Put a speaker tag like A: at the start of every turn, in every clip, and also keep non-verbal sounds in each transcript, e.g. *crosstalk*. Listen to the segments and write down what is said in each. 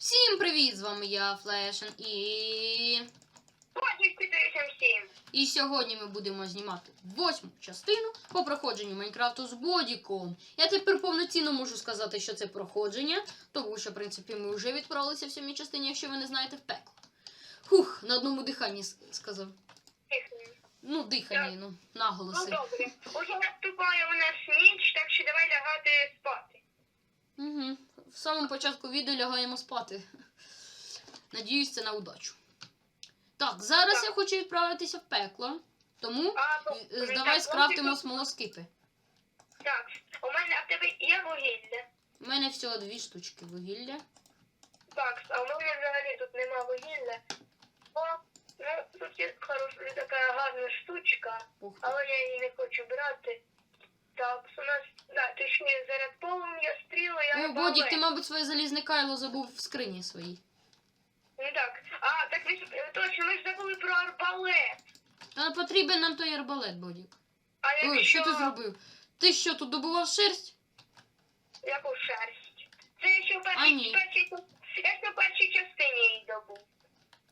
A: Всім привіт! З вами я, Флешен, і.
B: Бодік 587.
A: І сьогодні ми будемо знімати восьму частину по проходженню Майнкрафту з Бодіком. Я тепер повноцінно можу сказати, що це проходження, тому що, в принципі, ми вже відправилися в сьомій частині, якщо ви не знаєте, в пекло. Хух, на одному диханні сказав. Ну, диханні, ну,
B: Ну добре. Уже наступає у нас ніч, так що давай лягати спати.
A: Угу. В самому початку відео лягаємо спати. Надіюсь, це на удачу. Так, зараз
B: Так.
A: я хочу відправитися в пекло. Тому
B: А,
A: е,
B: добре,
A: давай
B: так,
A: скрафтимо смолоскипи.
B: Так, у мене а в тебе є вугілля.
A: У мене всього дві штучки вугілля.
B: Так, а у мене взагалі тут нема вугілля. О, ну тут є хороша така гарна штучка,
A: Ух ти.
B: але я її не хочу брати. Так, у нас, да, точніше, заряд полум'я, стріли, я
A: О,
B: не
A: Бодік, ти, мабуть, своє залізне кайло забув в скрині своїй.
B: Ну так, а, так ж, е, точно, ми ж забули про арбалет.
A: Та потрібен нам той арбалет, Бодік.
B: А
A: Ой,
B: якщо...
A: що ти зробив? Ти що, тут добував шерсть?
B: Яку шерсть? Це я ще в
A: А, ні.
B: першій, я ще в першій частині її добув.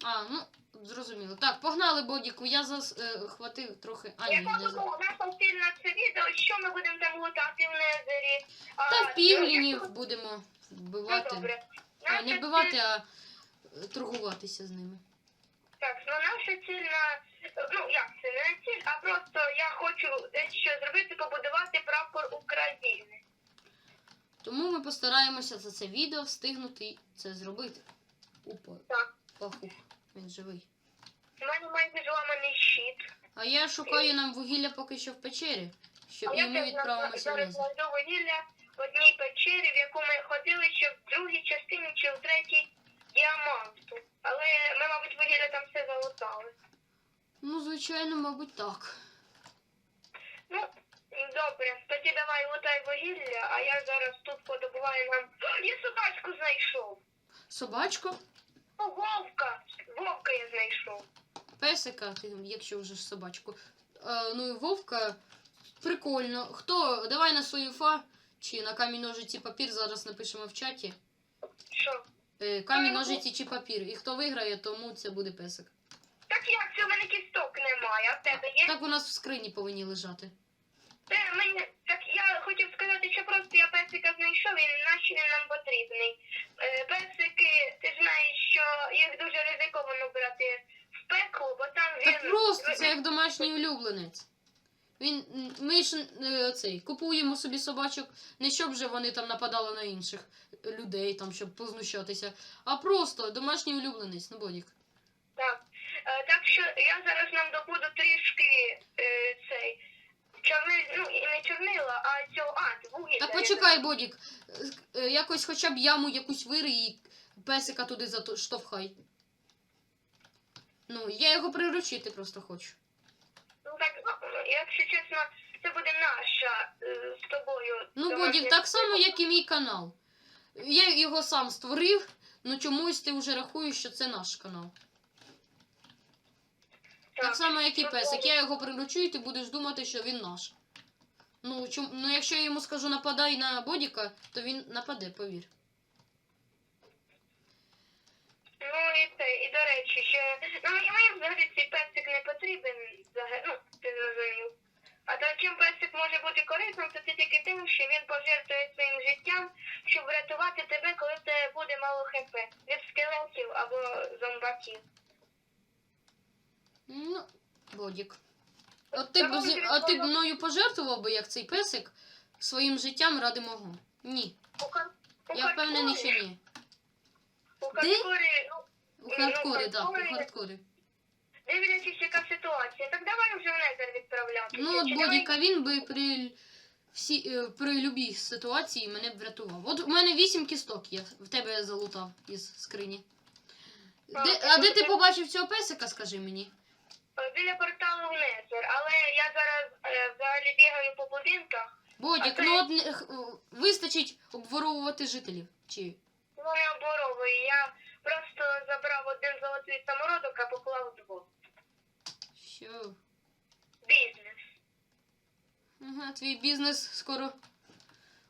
A: А, ну, зрозуміло. Так, погнали, Бодіку, я захватив трохи. А, ні, не за...
B: у нас на це відео, що ми будемо там лутати в Незері.
A: Та в
B: ну,
A: півлінів будемо
B: Ну,
A: вбивати.
B: добре.
A: А, не вбивати, а е, торгуватися з ними.
B: Так, ну наша ціль на... Ну, як це, не ціль, а просто я хочу дещо зробити, побудувати прапор України.
A: Тому ми постараємося за це відео встигнути це зробити. Опа,
B: Так.
A: пахух, він живий.
B: У мене майже зламаний щит.
A: А я шукаю нам вугілля поки що в печері, щоб
B: А
A: і ми відправимося
B: зараз знайду вугілля в одній печері, в яку ми ходили ще в другій частині чи в третій діаманту. Але ми, мабуть, вугілля там все залутали.
A: Ну, звичайно, мабуть, так.
B: Ну, добре, тоді давай лутай вугілля, а я зараз тут подобуваю нам. *gasps* Я собачку знайшов.
A: Собачко,
B: О, вовка! Вовка я знайшов.
A: песика, ти, якщо вже ж собачку. Е, ну і вовка. Прикольно. Хто? Давай на свою фа чи на камінь ножиці папір зараз напишемо в чаті.
B: Що?
A: Е, камінь ножиці чи папір. І хто виграє, тому це буде песик.
B: Так як це в мене кісток немає, а в тебе є?
A: Так у нас в скрині повинні лежати.
B: Мені, так я хотів сказати, що просто я песика знайшов, і наче він нам потрібний. Е, песики, ти знаєш, що їх дуже ризиковано брати в пекло, бо там він.
A: Так просто це як домашній улюбленець. Він ми ж е, цей купуємо собі собачок, не щоб же вони там нападали на інших людей, там щоб познущатися, а просто домашній улюбленець, ну бодік.
B: Так. Е, так що я зараз нам добуду трішки цей. Чорни, ну, і не чорнила, а цього, а, вугілля.
A: Так почекай, бодік. Е, Якось хоча б яму якусь вири і песика туди заштовхай. Ну, я його приручити просто хочу.
B: Ну так, ну, якщо чесно, це буде наша е, з тобою.
A: Ну,
B: домашня
A: Бодік, так само, як і мій канал. Я його сам створив, ну чомусь ти вже рахуєш, що це наш канал. Так само, як і песик. Я його приручу, і ти будеш думати, що він наш. Ну, чом... ну якщо я йому скажу нападай на Бодіка, то він нападе, повір.
B: Ну і це, і до речі, ще. Ну і мені взагалі цей песик не потрібен взагалі, ну, ти зрозумів. А то чим песик може бути корисним, то це тільки тим, що він пожертвує своїм життям, щоб врятувати тебе, коли в тебе буде мало хп від скелетів або зомбаків.
A: Ну, Бодік. От ти б, зі- а ти б мною пожертвував би, як цей песик, своїм життям ради мого? Ні.
B: У хар- у
A: Я впевнений, що ні.
B: У
A: Де?
B: хардкорі, ну,
A: У хардкорі, так, у хардкорі.
B: дивлячись, яка ситуація. Так давай вже в Незер відправлятися.
A: Ну, от
B: Чи давай-
A: Бодіка він би при всі е, при любій ситуації мене б врятував. От у мене вісім кісток є, в тебе залутав із скрині. Де, а де ти побачив цього песика, скажи мені?
B: Е, Біля порталу в Незер, але я зараз е, взагалі бігаю по будинках.
A: Бодік,
B: А
A: ну
B: ти-
A: от не- х- вистачить обворовувати жителів. Чи
B: Ну, не оборовую. Я просто забрав один золотий самородок, а поклав двох.
A: що?
B: Бізнес.
A: Ага, твій бізнес скоро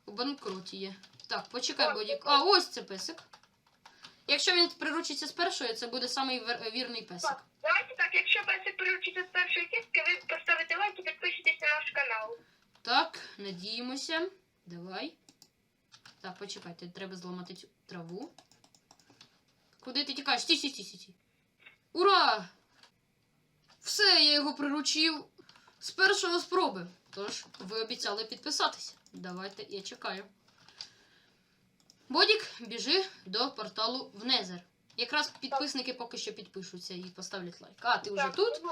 A: у банкроті є. Так, почекай, Бодік. А, ось це песик. Якщо він приручиться з першої, це буде самий вер- вірний песик.
B: Так, песик з першої кістки, ви поставите лайк і підпишитесь на наш канал.
A: Так, надіємося. Давай. Так, почекайте, треба зламати цю траву. Куди ти тікаєш? Стій, стій, стій, стій, стій. Ура! Все, я його приручив з першого спроби. Тож, ви обіцяли підписатися. Давайте, я чекаю. Бодік, біжи до порталу в Незер. Якраз підписники поки що підпишуться і поставлять лайк. А, ти вже тут?
B: ну,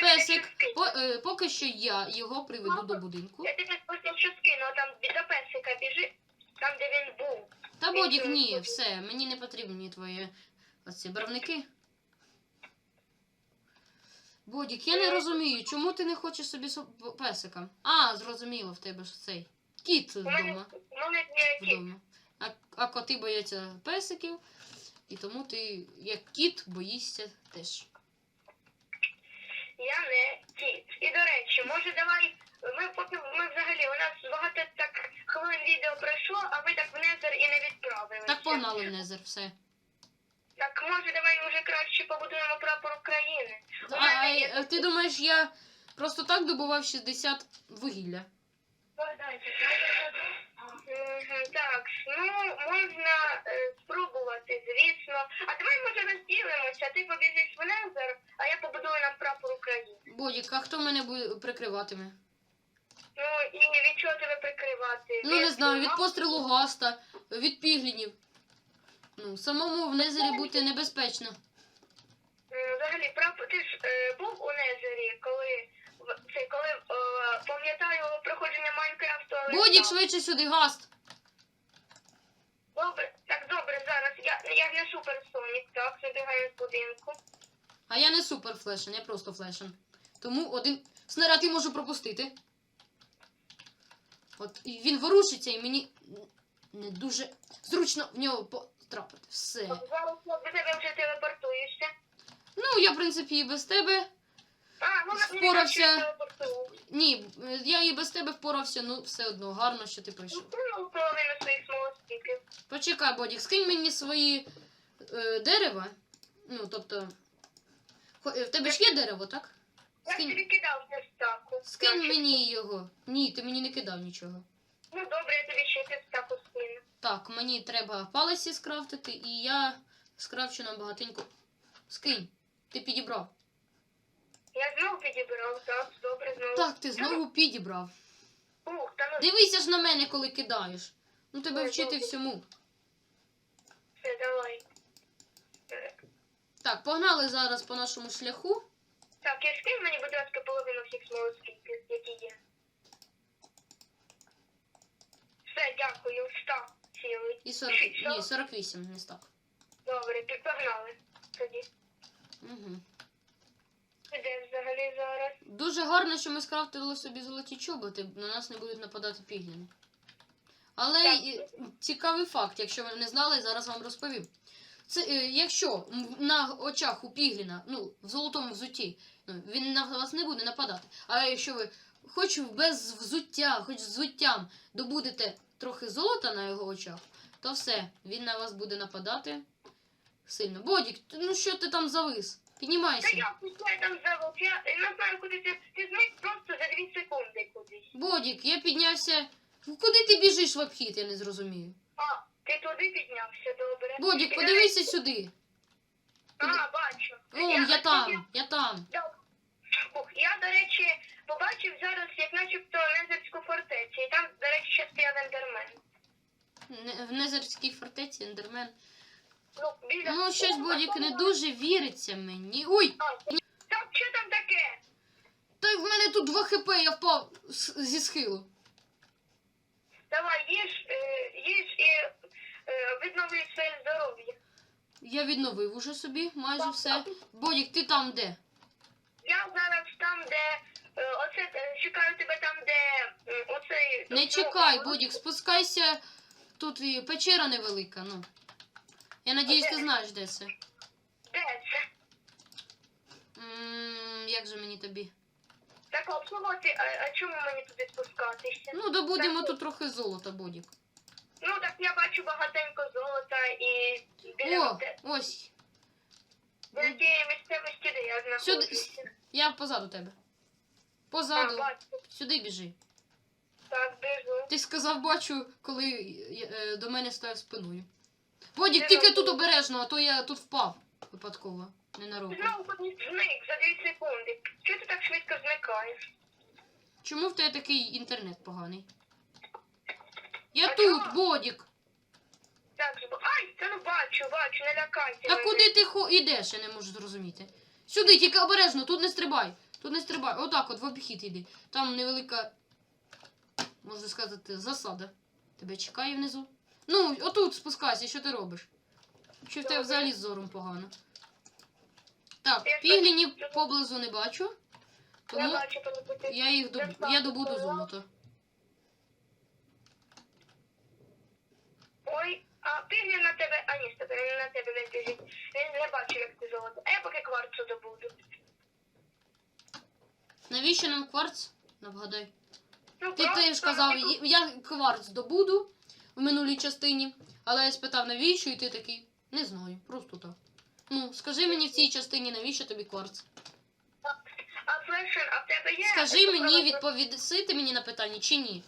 A: Песик. По, е, поки що я його приведу до будинку.
B: Я потім що скину, там до песика біжи, там де він був.
A: Та Бодік, ні, все, мені не потрібні твої оці барвники. Бодік, я не розумію, чому ти не хочеш собі со- песика? А, зрозуміло, в тебе ж цей кіт
B: У мене,
A: вдома.
B: у мене є кіт.
A: вдома. А, а коти бояться песиків, і тому ти, як кіт, боїшся теж.
B: Я не кіт. І до речі, може давай. Ми поки ми взагалі у нас багато так хвилин відео пройшло, а ви так в Незер і не відправилися.
A: Так погнали в Незер, все.
B: Так може давай вже краще побудуємо прапор України.
A: А, а,
B: є-
A: а ти думаєш, я просто так добував 60 вугілля?
B: Мгм, Так, ну можна е, спробувати, звісно. А давай може розділимося. Ти побіжиш в Незер, а я побудую нам прапор України.
A: Бодік, а хто мене буде прикриватиме?
B: Ну і від чого тебе прикривати?
A: Ну, не
B: Від
A: знаю, від пострілу гаста, від піглінів. Ну, самому в Незері бути небезпечно.
B: М, Взагалі, прап... ти ж е, був у Незері, коли в- це коли е, пам'ятаю проходження Майнкрафту. але
A: Бодік, швидше сюди, гаст!
B: Добре, так добре, зараз. Я, я не суперсонік, так, забігаю з будинку.
A: А я не супер флешен, я просто флешен. Тому один снаряд я можу пропустити. От і він ворушиться, і мені не дуже зручно в нього потрапити. Все.
B: Зараз я до тебе вже телепортуєшся.
A: Ну, я, в принципі, і без тебе.
B: А, ну
A: Впорався. Ні, я і без тебе впорався, ну все одно, гарно, що ти прийшов.
B: Ну, половину своїх смолоскіпів.
A: Почекай, Бодік, скинь мені свої е, дерева. Ну, тобто. хо- е, В тебе ж є дерево, так?
B: Я
A: Скинь.
B: тобі кидав на стаку.
A: Скинь мені його. Ні, ти мені не кидав нічого.
B: Ну добре, я тобі ще цю стаку скину.
A: Так, мені треба палиці скрафтити, і я скрафчу нам багатенько. Скинь, ти підібрав.
B: Я знову підібрав, так, добре, знову.
A: Так, ти знову підібрав.
B: Ух, та ну
A: Дивися ж на мене, коли кидаєш. Ну тебе
B: Ой,
A: вчити
B: добре.
A: всьому.
B: все, давай.
A: Так, погнали зараз по нашому шляху.
B: Так, і скинь мені, будь ласка, половину всіх смолоскіпів, які є. Все, дякую, стак цілий.
A: І 40. Ні, 48, не так.
B: Добре, пі- погнали. Тоді.
A: Угу.
B: Де взагалі зараз?
A: Дуже гарно, що ми скрафтили собі золоті чоботи, на нас не будуть нападати пігліни. Але і, цікавий факт, якщо ви не знали, зараз вам розповім. Це е, якщо м- на очах у пігліна, ну, в золотому взутті, ну, він на вас не буде нападати. Але якщо ви хоч без взуття, хоч з взуттям добудете трохи золота на його очах, то все, він на вас буде нападати сильно. Бодік, ти- ну що ти там завис?
B: Та я пішла там завод, я не знаю, куди ти. Ти знаєш просто за дві секунди кудись.
A: Бодік, я піднявся. Куди ти біжиш в обхід, я не зрозумію.
B: А, ти туди піднявся, добре.
A: Бодік,
B: до
A: подивися сюди.
B: А, бачу.
A: О, я там, я там.
B: Ух, я, до речі, побачив зараз, як начебто Незерську фортецю, і там, до речі, ще стояв ендермен.
A: Не- В Незерській фортеці ендермен.
B: Ну, біля...
A: Ну, щось Бодік не дуже віриться мені. Ой!
B: А, Так, що там таке?
A: Та в мене тут 2 хп, я впав з- зі схилу.
B: Давай, їж, е, їж і е, відновлюй своє здоров'я.
A: Я відновив уже собі майже все. Бодік, ти там де?
B: Я зараз там, де е, оце е, чекаю тебе там, де оцей.
A: Не
B: ну,
A: чекай, Бодік, спускайся. Тут і печера невелика, ну. Я надіюсь, ти знаєш, де це.
B: Де це?
A: М, Як же мені тобі?
B: Так, обслуговувати, а, а чому мені туди спускатися?
A: Ну, добудемо тут трохи золота, Бодік.
B: Ну так я бачу багатенько золота і Біля,
A: О,
B: те-
A: ось.
B: біля тієї місцевості, де я
A: Сюди.
B: знаходжуся.
A: Я позаду тебе.
B: А,
A: Позаду.
B: бачу.
A: Сюди біжи.
B: Так, біжу.
A: Ти сказав, бачу, коли е, е, до мене став спиною. Бодік, тільки тут обережно, а то я тут впав випадково. Ненароком.
B: Зник за 2 секунди. Чого ти так швидко зникаєш?
A: Чому в тебе такий інтернет поганий? Я
B: А
A: тут,
B: чого?
A: Бодік.
B: Так, зб... Ай, та ну бачу, бачу, не лякайся.
A: А
B: мене.
A: куди ти хо... ідеш, я не можу зрозуміти. Сюди, тільки обережно, тут не стрибай. Тут не стрибай. Отак от в обхід іди. Там невелика, можна сказати, засада. Тебе чекає внизу. Ну, отут спускайся, що ти робиш? Чи в тебе взагалі з зором погано? Так, піглінів поблизу не бачу.
B: Я
A: Тому
B: бачу, ти...
A: я їх доб...
B: Я
A: добуду золото.
B: Ой, а пігля на тебе, а ні, стоп, він на тебе не біжить. Він не бачив, як ти золото. А я поки кварцу добуду.
A: Навіщо нам кварц? Навгадай.
B: Ну,
A: Ти
B: просто,
A: теж казав, «Я- я кварц добуду в минулій частині, але я спитав, навіщо, і ти такий, не знаю, просто так. Ну, скажи мені в цій частині, навіщо тобі кварц?
B: А флешен, а в тебе є...
A: Скажи мені, відповіси ти мені на питання чи ні?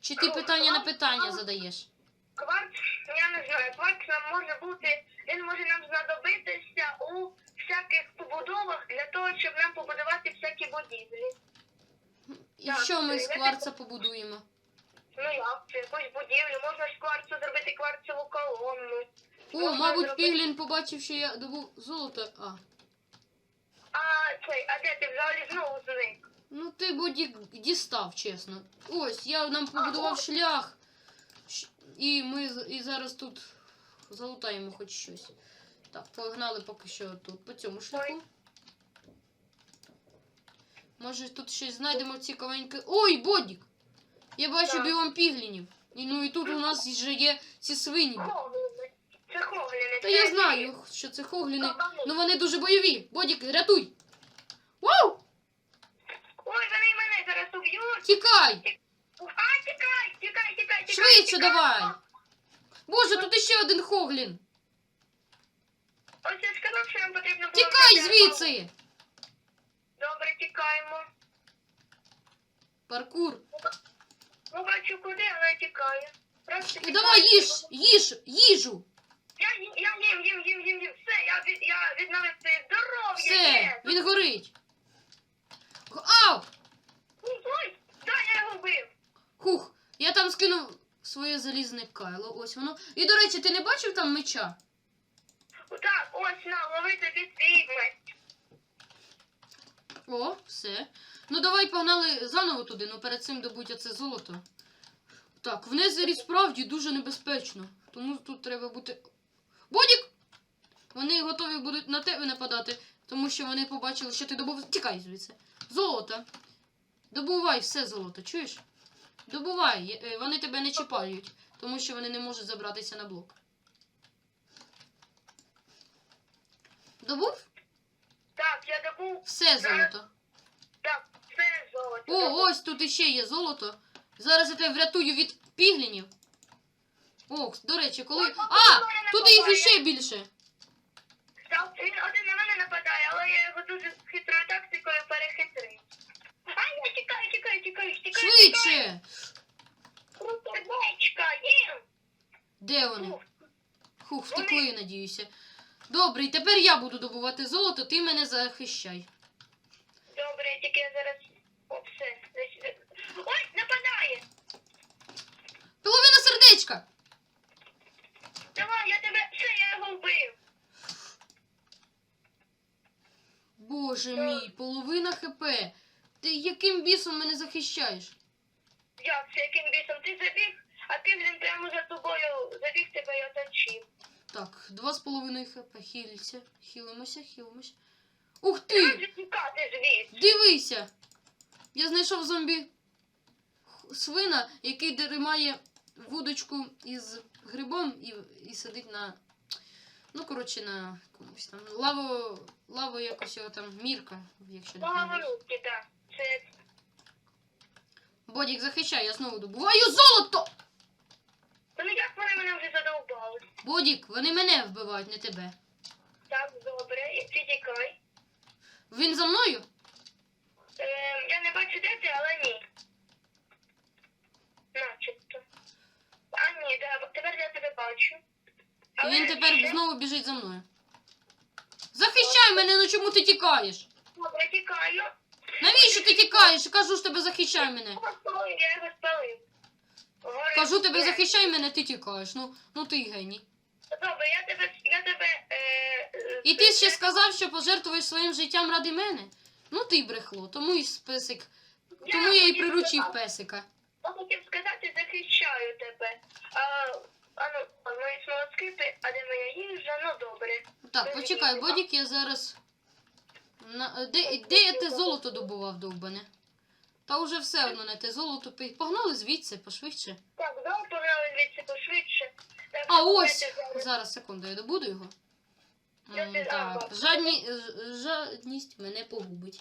A: Чи ти
B: Ну,
A: питання на питання
B: кварц- Кварц, я не знаю, кварц нам може бути, він може нам знадобитися у всяких побудовах для того, щоб нам побудувати всякі будівлі.
A: І
B: Так,
A: що ми з кварца побудуємо?
B: Ну як це, якусь будівлю, можна з кварцу зробити кварцеву колонну.
A: О,
B: Можна
A: мабуть,
B: зробити-
A: Піглін побачив, що я добув золото. А.
B: А цей, а де ти взагалі знову зник?
A: Ну ти боді дістав, чесно. Ось, я нам побудував шлях. Щ- І ми з- і зараз тут залутаємо хоч щось. Так, погнали поки що тут по цьому шляху. Може тут щось знайдемо цікавеньке. Ой, Бодік! Я бачу
B: Так.
A: біом піглінів. І, ну і тут у нас вже є ці свині.
B: Хоглини. Це хоглини.
A: Та я знаю, що це хогліни. Ну вони дуже бойові. Бодік, рятуй! Вау!
B: Ой, вони мене зараз уб'ють.
A: Тікай!
B: А, тікай, тікай, тікай, тікай.
A: Швидше
B: тікай.
A: давай! Боже, тут іще один хоглін!
B: Ось я сказав, що нам потрібно було...
A: Тікай
B: взяти-
A: звідси!
B: Добре, тікаємо.
A: Паркур.
B: Ну, бачу куди, але тікаю. Просто тікаю.
A: давай їж! Їж! Їжу!
B: Я, я їм, їм, їм, їм, їм. Все, я, від, я відновив своє здоров'я.
A: Все!
B: є.
A: Він горить! Ау!
B: Ой, да, я його вбив.
A: Хух! Я там скинув своє залізне кайло. Ось воно. І до речі, ти не бачив там меча?
B: Так, ось на, лови тобі свій меч.
A: О, все. Ну давай погнали заново туди, ну перед цим добудь оце золото. Так, в Незері справді дуже небезпечно. Тому тут треба бути. Бодік! Вони готові будуть на тебе нападати, тому що вони побачили, що ти добув. Тікай звідси. Золото. Добувай все золото, чуєш? Добувай, е, вони тебе не чіпають, тому що вони не можуть забратися на блок. Добув?
B: Так, я добув,
A: Все золото.
B: Золото.
A: О, ось тут іще є золото. Зараз я тебе врятую від піглінів. О, до речі, коли. А! Тут їх іще більше.
B: Так, він один на мене нападає, але я його дуже хитрою тактикою перехитрив. А, я тікаю, тікаю, тікаю, тікаю.
A: Швидше!
B: Сердечка, їм.
A: Де вони? Хух, втекли, надіюся. Добре, і тепер я буду добувати золото, ти мене захищай.
B: Добре, тільки я зараз... О, все. десь- десь- Ой, нападає.
A: Половина сердечка!
B: Давай, я тебе... Все, я його вбив.
A: Боже мій, половина хп. Ти яким бісом мене захищаєш?
B: Як це, яким бісом? Ти забіг, а блін, прямо за тобою забіг тебе і оточив.
A: Так, два з половиною хп. Хіліться. Хілимося, хілимося. Ух ти!
B: тікати звідси.
A: Дивися! Я знайшов зомбі свина, який тримає вудочку із грибом і, і сидить на. Ну, коротше, на комусь там. Лаво. Лаво якось його там мірка, якщо не помиляюсь.
B: Поговорки. Це...
A: Бодік захищай, я знову добуваю золото!
B: вони як вони мене вже задовбали?
A: Бодік, вони мене вбивають, не тебе.
B: Так, добре, і ти тікай.
A: Він за мною?
B: Е, я не бачу де ти, але ні. Начебто. А ні, да, тепер я тебе бачу.
A: І він тепер
B: ще-
A: знову біжить за мною. Захищай мене, ну чому ти тікаєш?
B: Добре, тікаю.
A: Навіщо ти тікаєш? Кажу ж тебе, захищай мене.
B: Я його спалив.
A: Кажу тебе,
B: Е,
A: захищай мене, ти тікаєш. Ну, ну ти геній.
B: Добре, я тебе, я тебе, е, е,
A: І ти ще сказав, що пожертвуєш своїм життям ради мене? Ну ти брехло, тому і песик. Тому я і
B: хотів
A: приручив
B: сказати-
A: песика.
B: Я хотів сказати, захищаю тебе. А, а ну, мої смолоскипи, а де моя їжа, ну добре.
A: Так, почекай, Бодік, я зараз. На... Де, де я те золото добував, довбане? Та уже все одно не те золото. Пі- Погнали звідси, пошвидше.
B: Так, давай погнали звідси пошвидше. Так,
A: А ось!
B: давайте зараз.
A: Зараз, секунду, я добуду його.
B: Я
A: М,
B: ти-
A: Так, жадні... ж- жадність мене погубить.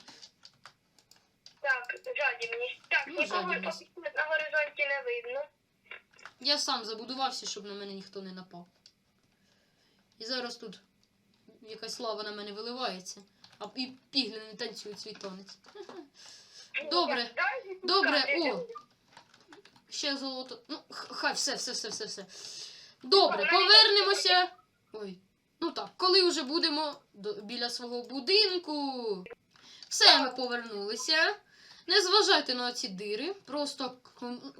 B: Так, жадібність. Так,
A: Ну,
B: нікого
A: жадібність.
B: поки на горизонті не видно.
A: Я сам забудувався, щоб на мене ніхто не напав. І зараз тут якась лава на мене виливається, а і піглини танцюють свій танець. Добре, добре, о. Ще золото. Ну, хай, все, все, все, все, все. Добре, повернемося. Ой. Ну так, коли вже будемо до, біля свого будинку. Все, ми повернулися. Не зважайте на ці дири. Просто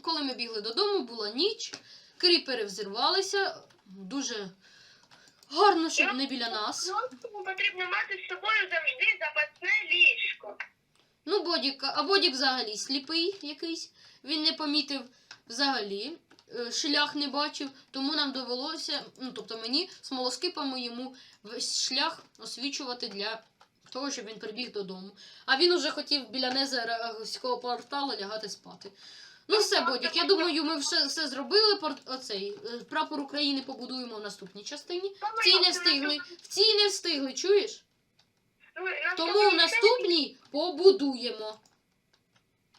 A: коли ми бігли додому, була ніч, кріпери взірвалися. Дуже гарно, щоб не біля нас.
B: Ну, потрібно мати з собою завжди запасне ліжко.
A: Ну, Бодік, а Бодік взагалі сліпий якийсь. Він не помітив взагалі, е, шлях не бачив, тому нам довелося, ну тобто мені смолоскипами йому весь шлях освічувати для того, щоб він прибіг додому. А він уже хотів біля незерського порталу лягати спати. Ну все, Бодік, я думаю, ми все, все зробили. Порт, оцей е, прапор України побудуємо в наступній частині. В цій не встигли. В цій не встигли, чуєш?
B: Ну,
A: Тому в
B: наступній
A: побудуємо.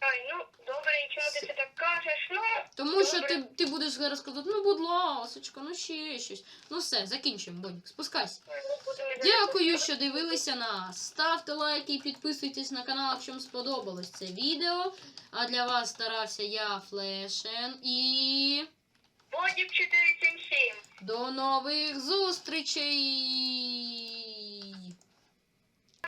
B: Ай, ну, добре, і чому ти це так кажеш? Ну,
A: Тому що
B: Добре.
A: ти, ти будеш зараз казати, ну будь ласочка, ну ще щось. Ну все, закінчимо, Бодік, спускайся.
B: будемо
A: Дякую, що дивилися нас. Ставте лайки і підписуйтесь на канал, якщо вам сподобалось це відео. А для вас старався я, Флешен, і
B: Бодік 477.
A: до нових зустрічей!